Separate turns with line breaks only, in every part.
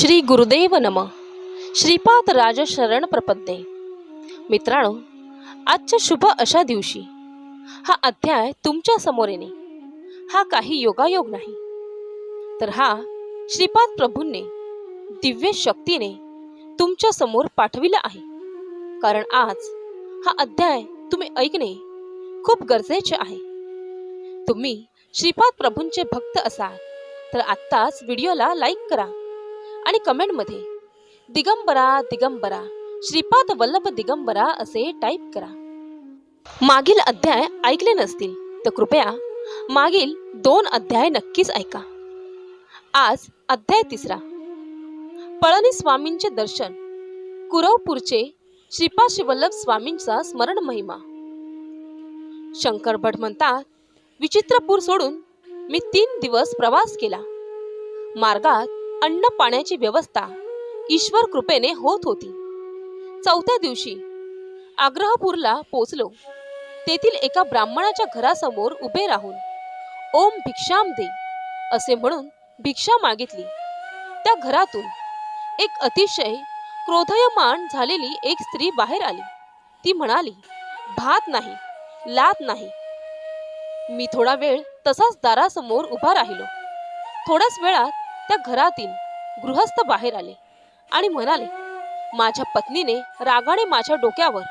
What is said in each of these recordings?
श्री गुरुदेव नम. श्रीपाद राज शरण प्रपद्ये. मित्रांनो आजच्या शुभ अशा दिवशी हा अध्याय तुमच्यासमोर येणे हा काही योगायोग नाही. तर हा श्रीपाद प्रभूंनी दिव्य शक्तीने तुमच्यासमोर पाठविला आहे. कारण आज हा अध्याय तुम्ही ऐकणे खूप गरजेचे आहे. तुम्ही श्रीपाद प्रभूंचे भक्त असाल तर आत्ताच व्हिडिओला लाईक करा. आणि कमेंटमध्ये दिगंबरा दिगंबरा श्रीपाद वल्लभ दिगंबरा असे टाईप करा. मागील अध्याय ऐकले नसतील तर कृपया मागील दोन अध्याय नक्कीच ऐका. आज अध्याय तिसरा. पळणी स्वामींचे दर्शन. कुरवपूरचे श्रीपाद शिवल्लभ स्वामींचा स्मरण महिमा. शंकर भट म्हणतात विचित्रपूर सोडून मी तीन दिवस प्रवास केला. मार्गात अन्न पाण्याची व्यवस्था ईश्वर कृपेने होत होती. चौथ्या दिवशी आग्रहपूरला पोचलो. तेथील एका ब्राह्मणाच्या घरासमोर उभे राहून ओम भिक्षाम दे असे म्हणून भिक्षा मागितली. त्या घरातून एक अतिशय क्रोधयमान झालेली एक स्त्री बाहेर आली. ती म्हणाली भात नाही लात नाही. मी थोडा वेळ तसाच दारासमोर उभा राहिलो. थोड्याच वेळात त्या घरातील गृहस्थ बाहेर आले आणि म्हणाले माझ्या पत्नीने रागाने माझ्या डोक्यावर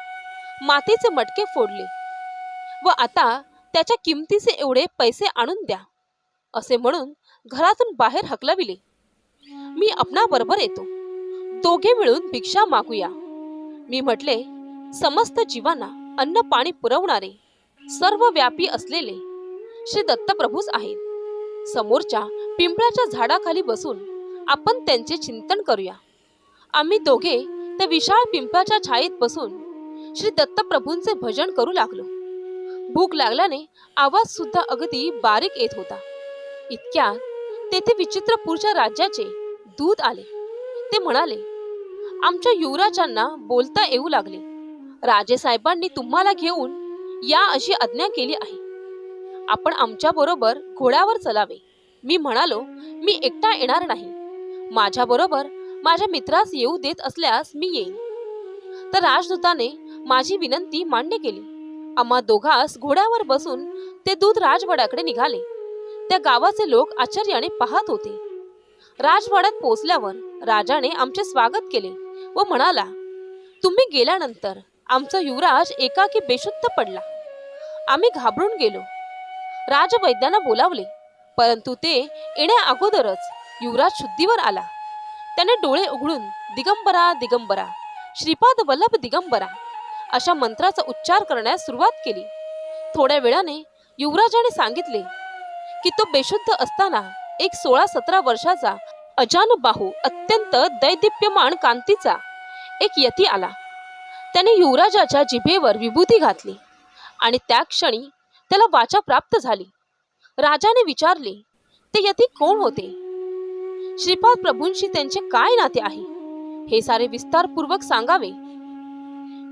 मातीचे मटके फोडले व आता त्याच्या किमतीचे एवढे पैसे आणून द्या असे म्हणून घरातून बाहेर हकलविले. मी आपणाबरोबर येतो. दोघे मिळून भिक्षा मागूया. मी म्हटले समस्त जीवांना अन्न पाणी पुरवणारे सर्व व्यापी असलेले श्री दत्तप्रभूच आहेत. समोरच्या पिंपळाच्या झाडाखाली बसून आपण त्यांचे चिंतन करूया. आम्ही दोघे त्या विशाळ पिंपळाच्या छायेत बसून श्री दत्तप्रभूंचे भजन करू लागलो. भूक लागल्याने आवाज सुद्धा अगदी बारीक येत होता. इतक्या तेथे विचित्रपूरच्या राज्याचे दूत आले. ते म्हणाले आमच्या युवराजांना बोलता येऊ लागले. राजे साहेबांनी तुम्हाला घेऊन या अशी आज्ञा केली आहे. आपण आमच्या बरोबर घोड्यावर चलावे. मी म्हणालो मी एकटा येणार नाही. माझ्या बरोबर माझ्या मित्रास येऊ देत असल्यास मी येईन. तर राजदूताने माझी विनंती मान्य केली. आम्हा दोघास घोड्यावर बसून ते दूध राजवाड्याकडे निघाले. त्या गावाचे लोक आश्चर्याने पाहत होते. राजवाड्यात पोचल्यावर राजाने आमचे स्वागत केले व म्हणाला तुम्ही गेल्यानंतर आमचा युवराज एकाकी बेशुद्ध पडला. आम्ही घाबरून गेलो. राजवैद्यांना बोलावले परंतु ते येण्या अगोदरच युवराज शुद्धीवर आला. त्याने डोळे उघडून दिगंबरा दिगंबरा श्रीपाद वल्लभ दिगंबरा अशा मंत्राचा उच्चार करण्यास सुरुवात केली. थोड्या वेळाने युवराजाने सांगितले की तो बेशुद्ध असताना एक सोळा सतरा वर्षाचा अजानबाहू अत्यंत दैदिप्यमान कांतीचा एक यती आला. त्याने युवराजाच्या जिभेवर विभूती घातली आणि त्या क्षणी त्याला वाचा प्राप्त झाली. राजाने विचारले ते यती कोण होते? श्रीपाद प्रभूंशी त्यांचे काय नाते आहे? हे सारे विस्तारपूर्वक सांगावे.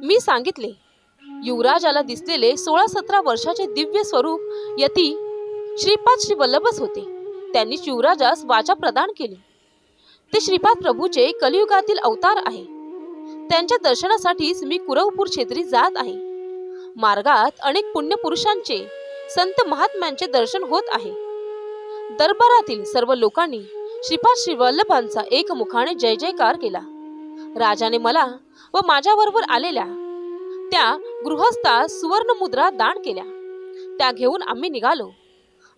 मी सांगितले युवराजाला दिसलेले सोळा सतरा वर्षाचे दिव्य स्वरूप यती श्रीपाद श्री वल्लभच होते. त्यांनी युवराजास वाचा प्रदान केली. ते श्रीपाद प्रभूचे कलियुगातील अवतार आहे. त्यांच्या दर्शनासाठीच मी कुरवपूर क्षेत्री जात आहे. मार्गात अनेक पुण्यपुरुषांचे संत महात्म्यांचे दर्शन होत आहे. दरबारातील सर्व लोकांनी श्रीपाद श्रीवल्लभांचा एकमुखाने जय जयकार केला. राजाने मला व माझ्याबरोबर आलेल्या त्या गृहस्थास सुवर्ण मुद्रा दान केल्या. त्या घेऊन आम्ही निघालो.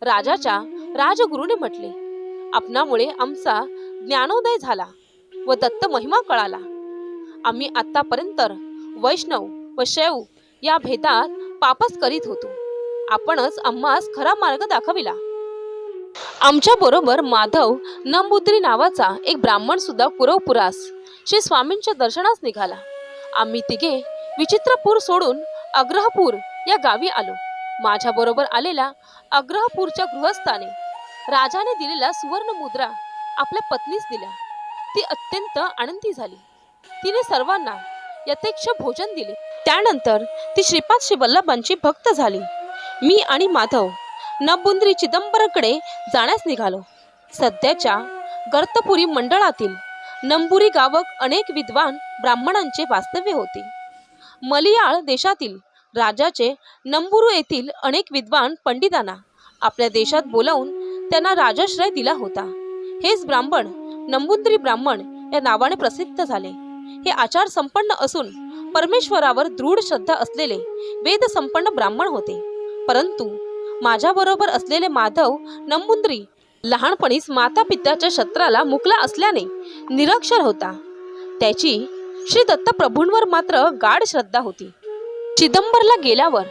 राजाच्या राजगुरूने म्हटले आपणामुळे आमचा ज्ञानोदय झाला व दत्त महिमा कळाला. आम्ही आतापर्यंत वैष्णव व शैव या भेदात पापच करीत होतो. आपणच आम्हास खरा मार्ग दाखविला. आमच्या बरोबर माधव नंबुद्री नावाचा एक ब्राह्मण सुद्धा कुरवपुरास श्री स्वामींच्या दर्शनास निघाला. आम्ही तिघे विचित्रपूर सोडून अग्रहपूर या गावी आलो. माझ्या बरोबर आलेल्या अग्रहपूरच्या गृहस्थाने राजाने दिलेला सुवर्ण मुद्रा आपल्या पत्नीस दिला ती अत्यंत आनंदी झाली. तिने सर्वांना यथेच्छ भोजन दिले. त्यानंतर ती श्रीपाद श्री वल्लभांची भक्त झाली. मी आणि माधव नबुंद्री चिदंबरकडे जाण्यास निघालो. सध्याच्या गर्तपुरी मंडळातील नंबुरी गावक अनेक विद्वान ब्राह्मणांचे वास्तव्य होते. मलियाळ देशातील राजाचे नंबुरू येथील अनेक विद्वान पंडितांना आपल्या देशात बोलावून त्यांना राजाश्रय दिला होता. हेच ब्राह्मण नंबुंद्री ब्राह्मण या नावाने प्रसिद्ध झाले. हे आचार संपन्न असून परमेश्वरावर दृढ श्रद्धा असलेले वेद संपन्न ब्राह्मण होते. परंतु माझ्याबरोबर असलेले माधव नमुंद्री लहानपणीच माता पित्याच्या शत्राला मुकला असल्याने निरक्षर होता. त्याची श्री दत्तप्रभूंवर मात्र गाढ श्रद्धा होती. चिदंबरला गेल्यावर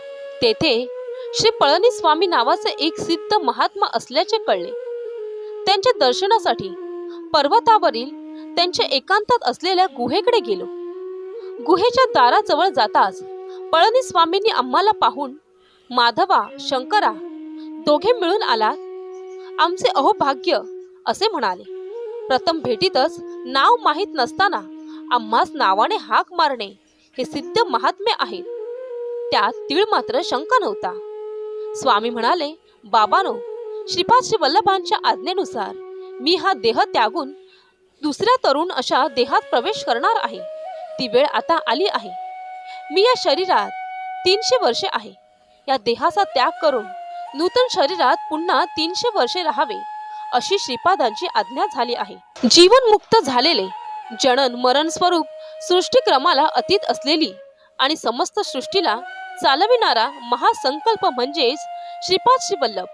तेथे श्री पळणी स्वामी नावाचे एक सिद्ध महात्मा असल्याचे कळले. त्यांच्या दर्शनासाठी पर्वतावरील त्यांच्या एकांतात असलेल्या गुहेकडे गेलो. गुहेच्या दाराजवळ जाताच पळणी स्वामींनी आम्हाला पाहून माधवा शंकरा दोघे मिळून आलात? आमचे अहोभाग्य असे म्हणाले. प्रथम भेटीतच नाव माहीत नसताना आम्हास नावाने हाक मारणे हे सिद्ध महात्म्य आहे. त्यात तीळ मात्र शंका नव्हता. स्वामी म्हणाले बाबानो श्रीपाद श्री वल्लभांच्या आज्ञेनुसार मी हा देह त्यागून दुसऱ्या तरुण अशा देहात प्रवेश करणार आहे. ती वेळ आता आली आहे. मी या शरीरात तीनशे वर्षे आहे. या देहाचा त्याग करून नूतन शरीरात पुन्हा तीनशे वर्षे राहावे अशी श्रीपादांची आज्ञा झाली आहे. जीवन मुक्त झालेले जनन मरण स्वरूप सृष्टीक्रमाला अतीत असलेली आणि समस्त सृष्टीला चालविणारा महासंकल्प म्हणजेच श्रीपाद श्री वल्लभ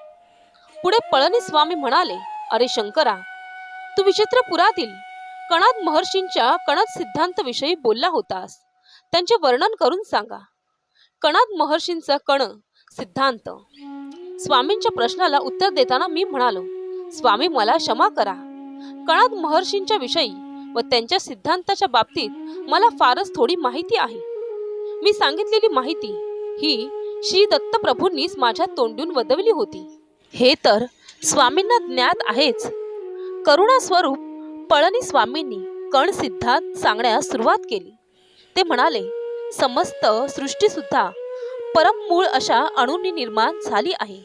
पुढे पळणी स्वामी म्हणाले अरे शंकरा तू विचित्रपुरातील कणाद महर्षींच्या कणद सिद्धांत विषयी बोलला होतास. त्यांचे वर्णन करून सांगा. कणात महर्षींचा कण सिद्धांत. स्वामींच्या प्रश्नाला उत्तर देताना मी म्हणालो स्वामी मला क्षमा करा. कणात महर्षींच्या विषयी व त्यांच्या सिद्धांताच्या बाबतीत मला फारच थोडी माहिती आहे. मी सांगितलेली माहिती ही श्री दत्तप्रभूंनीच माझ्या तोंडून वदवली होती. हे तर स्वामींना ज्ञात आहेच. करुणा स्वरूप पळणी स्वामींनी कण सिद्धांत सांगण्यास सुरुवात केली. ते म्हणाले समस्त सृष्टी सुद्धा परममूळ अशा अणूंनी निर्माण झाली आहे.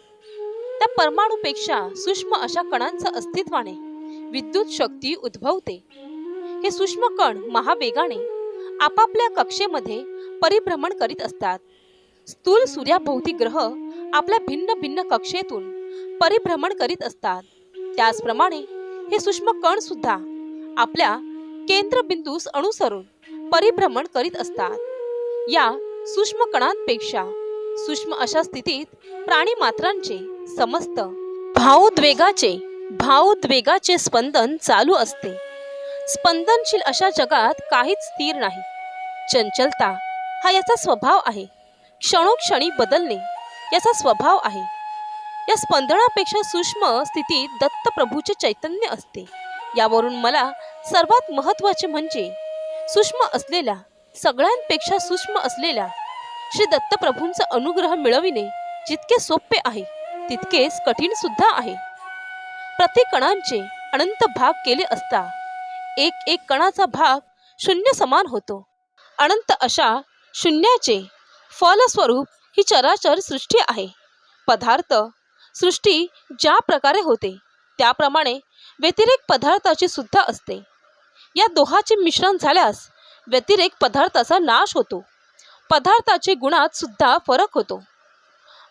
त्या परमाणूपेक्षा सूक्ष्म अशा कणांच्या अस्तित्वाने विद्युत शक्ती उद्भवते. हे सूक्ष्म कण महावेगाने आपापल्या कक्षेमध्ये परिभ्रमण करीत असतात. स्थूल सूर्याभोवती ग्रह आपल्या भिन्न भिन्न कक्षेतून परिभ्रमण करीत असतात. त्याचप्रमाणे हे सूक्ष्म कण सुद्धा आपल्या केंद्रबिंदूस अनुसरून परिभ्रमण करीत असतात. या सूक्ष्म कणांपेक्षा सूक्ष्म अशा स्थितीत प्राणी मात्रांचे समस्त भावोद्वेगाचे भावोद्वेगाचे स्पंदन चालू असते. स्पंदनशील अशा जगात काहीच स्थिर नाही. चंचलता हा याचा स्वभाव आहे. क्षणोक्षणी बदलणे याचा स्वभाव आहे. या स्पंदनापेक्षा सूक्ष्म स्थितीत दत्तप्रभूचे चैतन्य असते. यावरून मला सर्वात महत्त्वाचे म्हणजे सूक्ष्म असलेल्या सगळ्यांपेक्षा सूक्ष्म असलेल्या श्री दत्तप्रभूंचा अनुग्रह मिळविणे जितके सोपे आहे तितकेच कठीण सुद्धा आहे. प्रति कणांचे अनंत भाग केले असता एक एक कणाचा भाग शून्य समान होतो. अनंत अशा शून्याचे फलस्वरूप ही चराचर सृष्टी आहे. पदार्थ सृष्टी ज्या प्रकारे होते त्याप्रमाणे व्यतिरेक पदार्थाची सुद्धा असते. या दोहाचे मिश्रण झाल्यास व्यतिरेक पदार्थाचा नाश होतो. पदार्थाचे गुणात सुद्धा फरक होतो.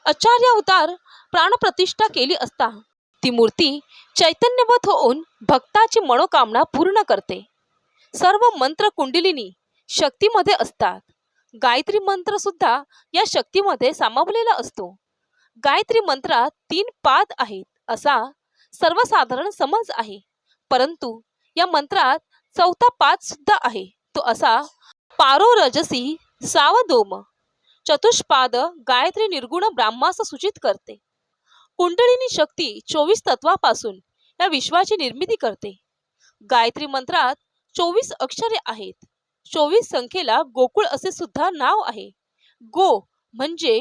आचार्य अवतार प्राणप्रतिष्ठा केली असता ती मूर्ती चैतन्यवत होऊन भक्ताची मनोकामना पूर्ण करते. सर्व मंत्र कुंडलिनी शक्तीमध्ये असतात. गायत्री मंत्र सुद्धा या शक्तीमध्ये सामावलेला असतो. गायत्री मंत्रात तीन पाद आहेत असा सर्वसाधारण समज आहे. परंतु या मंत्रात चौथा पाद सुद्धा आहे. तो असा पारो रजसी सावदोम चतुष्पाद गायत्री निर्गुण ब्राह्मास सूचित करते. कुंडलिनी शक्ती चोवीस तत्वापासून या विश्वाची निर्मिती करते. गायत्री मंत्रात चोवीस अक्षरे आहेत. चोवीस संख्येला गोकुळ असे सुद्धा नाव आहे. गो म्हणजे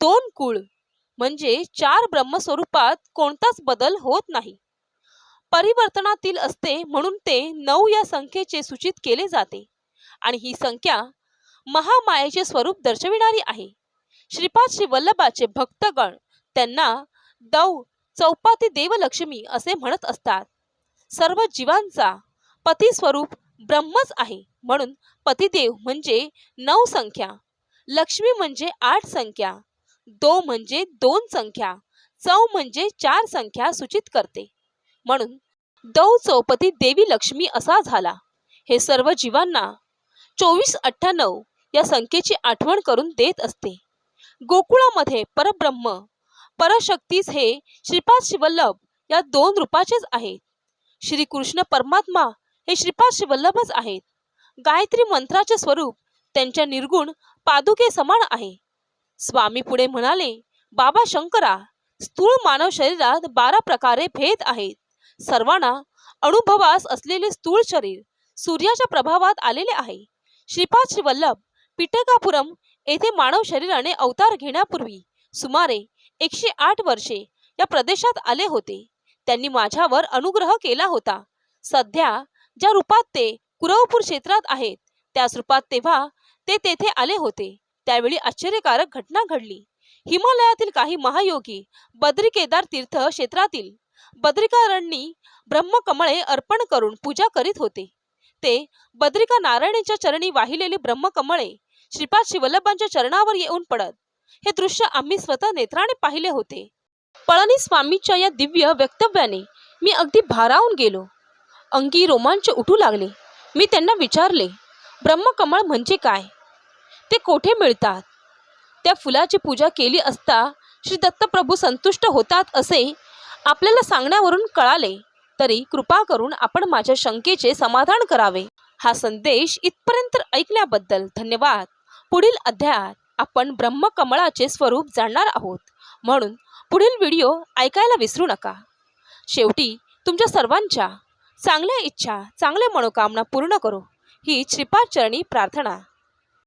दोन कुळ म्हणजे चार ब्रह्मस्वरूपात कोणताच बदल होत नाही. परिवर्तनातील असते म्हणून ते नऊ या संख्येचे सूचित केले जाते. आणि ही संख्या महामायेचे स्वरूप दर्शविणारी आहे. श्रीपाद श्री वल्लभाचे भक्तगण त्यांना दौ चौपाती देवलक्ष्मी असे म्हणत असतात. सर्व जीवांचा पती स्वरूप ब्रह्मच आहे. म्हणून पतिदेव म्हणजे नऊ संख्या लक्ष्मी म्हणजे आठ संख्या दो म्हणजे दोन संख्या चौ म्हणजे चार संख्या सूचित करते. म्हणून दौ चौपती देवी लक्ष्मी असा झाला. हे सर्व जीवांना चोवीस अठ्ठ्याण्णव या संख्येची आठवण करून देत असते. गोकुळामध्ये परब्रह्म परशक्तीच हे श्रीपाद शिवल्लभ या दोन रूपाचेच आहेत. श्रीकृष्ण परमात्मा हे श्रीपाद शिवल्लभच आहेत. गायत्री मंत्राचे स्वरूप त्यांच्या निर्गुण पादुके समान आहे. स्वामी पुढे म्हणाले बाबा शंकरा स्थूळ मानव शरीरात बारा प्रकारे भेद आहेत. सर्वांना अनुभवास असलेले स्थूळ शरीर सूर्याच्या प्रभावात आलेले आहे. श्रीपाद श्रीवल्लभ पिटकापुरम येथे मानव शरीराने अवतार घेण्यापूर्वी सुमारे एकशे आठ वर्षे या प्रदेशात आले होते. त्यांनी माझ्यावर अनुग्रह केला होता. सध्या ज्या रूपात ते कुरवपूर क्षेत्रात आहेत त्याच रूपात तेव्हा ते तेथे आले होते. त्यावेळी आश्चर्यकारक घटना घडली. हिमालयातील काही महायोगी बद्री केदार तीर्थ क्षेत्रातील बद्रिकारांनी ब्रह्मकमळे अर्पण करून पूजा करीत होते. ते बद्रिका नारायणीच्या चरणी वाहिलेले ब्रह्मकमळे श्रीपाद शिवल्लभांच्या चरणावर येऊन पडत हे दृश्य आम्ही स्वतः नेत्राने पाहिले होते. पळणी स्वामीच्या या दिव्य वक्तव्याने मी अगदी भारावून गेलो. अंगी रोमांच उठू लागले. मी त्यांना विचारले ब्रह्मकमळ म्हणजे काय? ते कोठे मिळतात? त्या फुलाची पूजा केली असता श्री दत्तप्रभू संतुष्ट होतात असे आपल्याला सांगण्यावरून कळाले तरी कृपा करून आपण माझ्या शंकेचे समाधान करावे. हा संदेश इथपर्यंत ऐकल्याबद्दल धन्यवाद. पुढील अध्यायात आपण ब्रह्मकमळाचे स्वरूप जाणणार आहोत. म्हणून पुढील व्हिडिओ ऐकायला विसरू नका. शेवटी तुमच्या सर्वांच्या चांगल्या इच्छा चांगल्या मनोकामना पूर्ण करो. ही श्रीपाचरणी प्रार्थना.